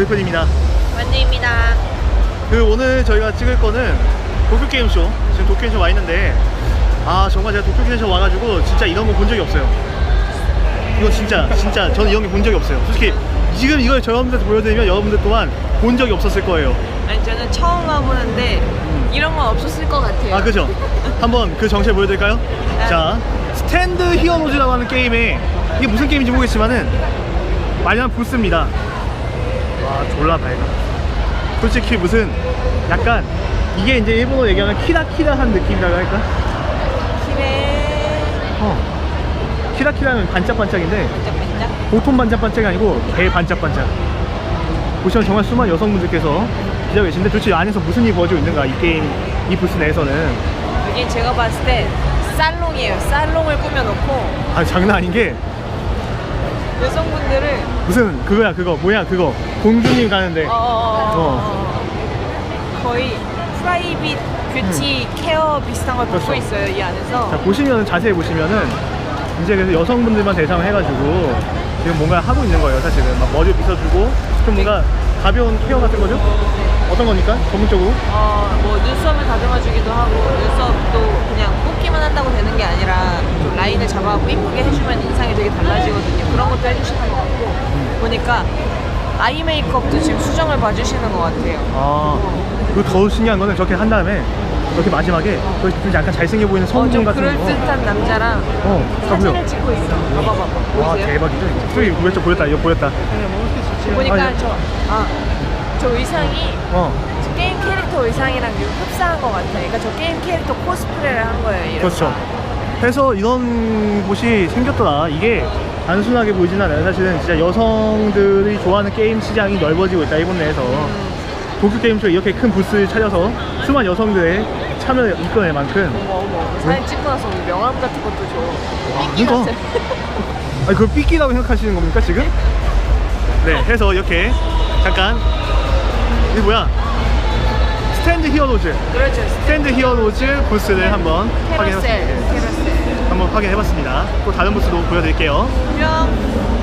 불편입니다. 원주입니다. 그 오늘 저희가 찍을 거는 도쿄 게임쇼 지금 도쿄 게임쇼 와 있는데 아 정말 제가 도쿄 게임쇼 와가지고 진짜 이런 거 본 적이 없어요. 이거 진짜 진짜 저는 이런 게 본 적이 없어요. 솔직히 지금 이걸 여러분들한테 보여드리면 여러분들 또한 본 적이 없었을 거예요. 아니 저는 처음 와보는데 이런 건 없었을 것 같아요. 아 그죠? 한번 그 정체 보여드릴까요? 네. 자 스탠드 히어로즈라고 하는 게임에 이게 무슨 게임인지 모르겠지만은 마련 부스입니다 와 졸라 밝아 솔직히 무슨 약간 이게 이제 일본어로 얘기하면 키라키라한 느낌이라고 할까? 키레 어 키라키라는 반짝반짝인데 반짝반짝. 보통 반짝반짝이 아니고 개 반짝반짝 보시면 정말 수많은 여성분들께서 기다리고 계신데 도대체 이 안에서 무슨 일이 벌어지고 있는가 이 게임 이 부스 내에서는 여기 제가 봤을 때 살롱이에요. 살롱을 꾸며놓고 아 장난 아닌 게 여성분들을 무슨 그거야 그거 뭐야 그거 공주님 가는데 어, 어, 어, 어. 거의 프라이빗 뷰티 케어 비슷한 걸 받고 음. 그렇죠. 있어요 이 안에서. 자 보시면 자세히 보시면은 이제 그래서 여성분들만 대상을 해가지고 지금 뭔가 하고 있는 거예요 사실은 막 머리 빗어주고 좀 뭔가 가벼운 케어 같은 거죠? 어떤 거니까 전문적으로 어, 뭐 눈썹을 다듬어주기도 하고 눈썹도 그냥 뽑기만 한다고 되는 게 아니라 좀 라인을 잡아갖고 이쁘게 해주면 되게 달라지거든요. 그런 것도 해주시는 것 같고 보니까 아이 메이크업도 지금 수정을 봐주시는 것 같아요. 아 그리고 더 신기한 거는 저렇게 한 다음에 이렇게 마지막에 좀 약간 잘생겨 보이는 어, 성분 좀 같은 거 그럴듯한 남자랑 어, 사진을 찍고 있어. 봐봐 봐봐. 와 보이세요? 대박이죠 저기 보였죠 보였다 이거 보였다 보니까 아, 예. 저, 아, 저 의상이 어 저 게임 캐릭터 의상이랑 좀 흡사한 것 같아. 그러니까 저 게임 캐릭터 코스프레를 한 거예요. 이런 그렇죠. 해서 이런 곳이 생겼더라. 이게 단순하게 보이진 않아요. 사실은 진짜 여성들이 좋아하는 게임 시장이 넓어지고 있다. 일본 내에서. 도쿄 게임쇼에 이렇게 큰 부스를 차려서 수많은 여성들의 참여를 이끌어낼 만큼 어머 어머 사진 찍고 나서 우리 명함 같은 것도 줘. 삐끼. 같은. 아니 그걸 삐끼라고 생각하시는 겁니까 지금? 네 해서 이렇게 잠깐 이게 뭐야 스탠드 히어로즈 그렇죠. 스탠드 히어로즈 부스를 한번 캐러셀. 확인해봤습니다 캐러셀. 한번 확인해봤습니다 또 다른 부스도 보여드릴게요 안녕.